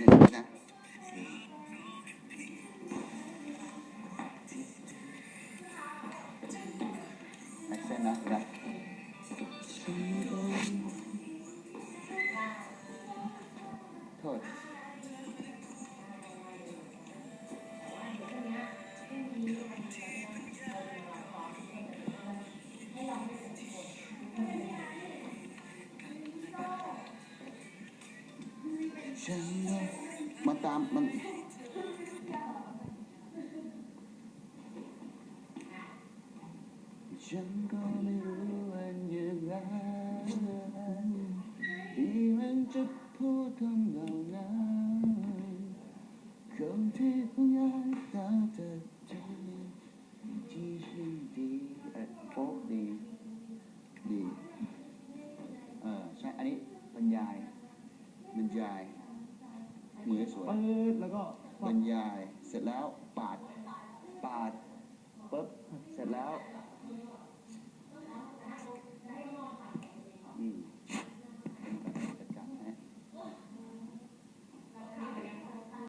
อย่างนี้นะแอคเซนต์นะนะโทษ ฉันก็มันตามมัน ฉันก็ไม่รู้ว่าอย่างไรที่มันจะพูดคำเหล่านั้นคำที่ต้องยากตาเธอใจที่ชื่อดีเออโป๊ะดีดี เออใช่ อันนี้บรรยายบรรยาย มือสวยปืดแล้วก็บรรยาย เสร็จแล้วปาด ปาดปุ๊บ เสร็จแล้ว